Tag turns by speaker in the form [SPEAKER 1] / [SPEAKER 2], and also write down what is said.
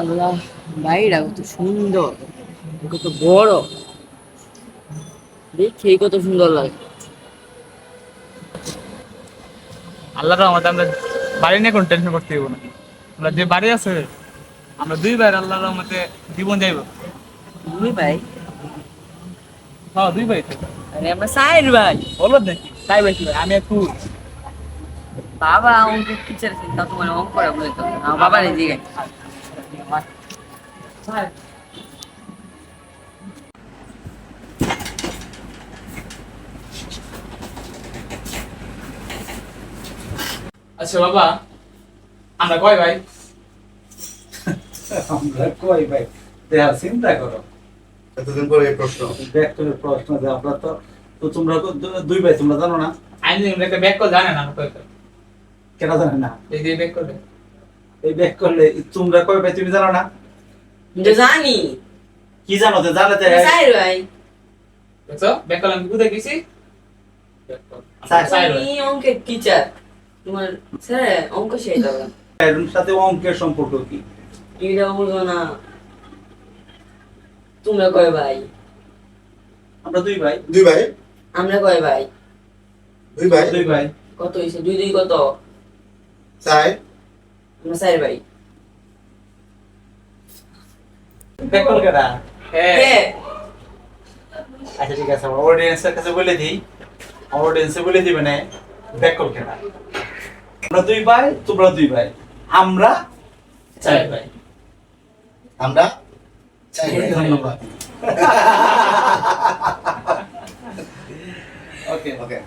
[SPEAKER 1] আল্লাহ বাইরা কত সুন্দর। কত বড়। দেখে কত সুন্দর লাগে।
[SPEAKER 2] আল্লাহ রহমতে আমরা বাড়ি নিয়ে কোনো টেনশন করতে দিব না। আমরা যে বাড়ি আছে আমরা দুই ভাই আল্লাহ রহমতে জীবন যাইব।
[SPEAKER 1] দুই ভাই?
[SPEAKER 2] হ্যাঁ দুই ভাই তো।
[SPEAKER 1] আরে আমরা সাইড ভাই।
[SPEAKER 2] বলো দেখি। বেশি ভাই আমি একটু
[SPEAKER 1] বাবা অঙ্ক টিচার চিন্তা তোমার অঙ্ক করে বলতো আমার বাবা নেই দিকে
[SPEAKER 2] আচ্ছা বাবা আমরা কয় ভাই?
[SPEAKER 3] আমরা কই ভাই? দেহা চিন্তা করো।
[SPEAKER 4] এতদিন পরে এই প্রশ্ন।
[SPEAKER 3] ব্যাকটের প্রশ্ন যে আমরা তো তো তোমরা তো দুই ভাই তোমরা জানো না।
[SPEAKER 2] আইন একটা ব্যাক করে জানে না কয়।
[SPEAKER 3] কেন জানে না?
[SPEAKER 2] এই ব্যাক করবে।
[SPEAKER 3] এই ব্যাক করলে তোমরা কই ভাই তুমি জানো না?
[SPEAKER 1] জানি।
[SPEAKER 3] কি জানো যে জানাতে
[SPEAKER 1] সাইড ভাই
[SPEAKER 2] দেখছ? ব্যাক করলে কোথায় গেছি
[SPEAKER 1] অঙ্কের টিচার তোমার স্যার অঙ্ক শেখাবে
[SPEAKER 3] সাথে অঙ্কের সম্পর্ক কি?
[SPEAKER 1] এটা বলব না। তোমরা কয় ভাই?
[SPEAKER 3] আমরা দুই ভাই।
[SPEAKER 4] দুই ভাই?
[SPEAKER 1] আমরা কয় ভাই?
[SPEAKER 4] দুই ভাই?
[SPEAKER 3] দুই ভাই।
[SPEAKER 1] কত হয়েছে দুই দুই কত?
[SPEAKER 4] চাই
[SPEAKER 1] আমরা ভাই
[SPEAKER 3] ব্যাক কল
[SPEAKER 1] হ্যাঁ
[SPEAKER 3] আচ্ছা ঠিক আছে অডিয়েন্সের কাছে বলে দিই। অডিয়েন্সে বলে দিবে না ব্যাক কল কেডা আমরা দুই ভাই তোমরা দুই ভাই। আমরা চার ভাই।
[SPEAKER 4] আমরা চাই ভাই ধন্যবাদ।
[SPEAKER 3] ওকে
[SPEAKER 4] ওকে